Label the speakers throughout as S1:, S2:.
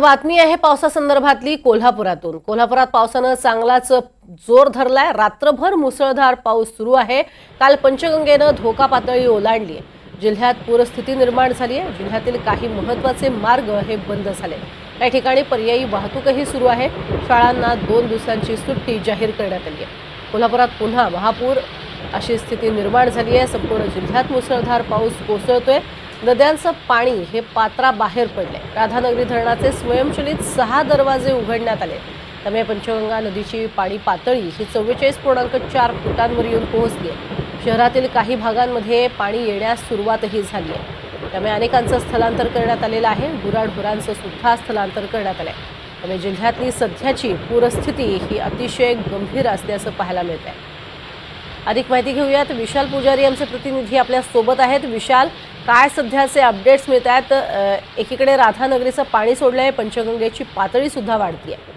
S1: बातमी आहे पावसासंदर्भातली कोल्हापुरातून. कोल्हापुरात पावसानं चांगलाच जोर धरलाय. रात्रभर मुसळधार पाऊस सुरू आहे. काल पंचगंगेनं धोका पातळी ओलांडली आहे. जिल्ह्यात पूरस्थिती निर्माण झाली आहे जिल्ह्यातील काही महत्त्वाचे मार्ग हे बंद झाले. काही ठिकाणी पर्यायी वाहतूकही सुरू आहे. शाळांना दोन दिवसांची सुट्टी जाहीर करण्यात आली आहे. कोल्हापुरात पुन्हा महापूर अशी स्थिती निर्माण झाली आहे. संपूर्ण जिल्ह्यात मुसळधार पाऊस कोसळतोय. नद्यांचं पाणी हे पात्राबाहेर पडले राधानगरी धरणाचे स्वयंचलित सहा दरवाजे उघडण्यात आले. त्यामुळे पंचगंगा नदीची पाणी पातळी ही चव्वेचाळीस पूर्णांक चार फुटांवर येऊन पोहोचली आहे. शहरातील काही भागांमध्ये पाणी येण्यास सुरुवातही झाली आहे. त्यामुळे अनेकांचं स्थलांतर करण्यात आलेलं आहे. गुराढोरांचं सुद्धा स्थलांतर करण्यात आलं आहे त्यामुळे जिल्ह्यातली सध्याची पूरस्थिती ही अतिशय गंभीर असल्याचं पाहायला मिळत आहे अधिक माहिती घेऊयात. विशाल पुजारी आमचे प्रतिनिधी आपल्यासोबत आहेत. विशाल काय सध्याचे अपडेट्स मिळत आहेत? एकीकडे राधानगरीचं पाणी सोडलं आहे पंचगंगेची पातळी सुद्धा वाढती आहे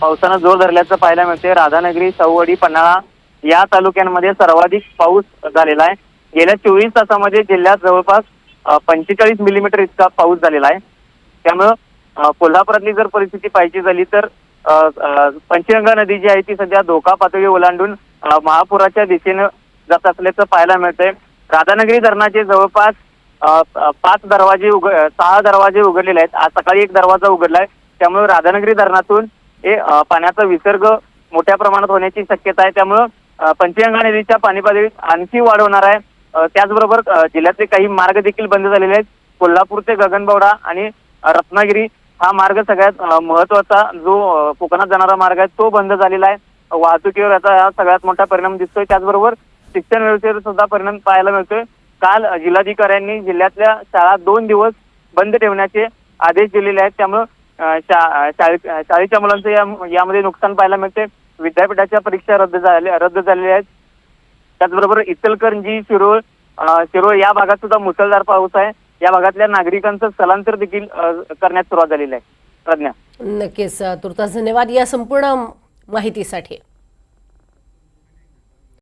S2: पावसानं जोर धरल्याचं पाहायला मिळते राधानगरी सवडी पन्हाळा या तालुक्यांमध्ये सर्वाधिक पाऊस झालेला आहे. गेल्या चोवीस तासामध्ये जिल्ह्यात जवळपास पंचेचाळीस मिलीमीटर इतका पाऊस झालेला आहे. त्यामुळं कोल्हापुरातली जर परिस्थिती पाहिजे झाली तर पंचगंगा नदी जी आहे ती सध्या धोका पातळी ओलांडून महापुराच्या दिशेनं जात असल्याचं पाहायला मिळतंय. राधानगरी धरणाचे जवळपास पाच दरवाजे उघ सहा दरवाजे उघडलेले आहेत. आज सकाळी एक दरवाजा उघडलाय. त्यामुळे राधानगरी धरणातून हे पाण्याचा विसर्ग मोठ्या प्रमाणात होण्याची शक्यता आहे. त्यामुळं पंचगंगा नदीच्या पाणी पातळीत आणखी वाढ होणार आहे. त्याचबरोबर जिल्ह्यातले काही मार्ग देखील बंद झालेले आहेत. कोल्हापूर ते गगनबावडा आणि रत्नागिरी हा मार्ग सगळ्यात महत्त्वाचा जो कोकणात जाणारा मार्ग आहे तो बंद झालेला आहे. वाहतुकीवर याचा हा सगळ्यात मोठा परिणाम दिसतोय. त्याचबरोबर शिक्षण व्यवस्थेवर सुद्धा परिणाम पाहायला मिळतोय. काल जिल्हाधिकाऱ्यांनी जिल्ह्यातल्या शाळा दोन दिवस बंद ठेवण्याचे आदेश दिलेले आहेत. त्यामुळं शाळे- शाळेच्या मुलांचं यामध्ये नुकसान पाहायला मिळते विद्यापीठाच्या परीक्षा रद्द झाल्या रद्द झालेल्या आहेत. त्याचबरोबर इचलकरंजी शिरोळ शिरोळ या भागात सुद्धा मुसळधार पाऊस आहे. या भागातल्या नागरिकांचं स्थलांतर देखील करण्यात करण्यास सुरुवात झालेली आहे. प्रज्ञा.
S1: नक्कीच तुर्तास धन्यवाद या संपूर्ण माहितीसाठी.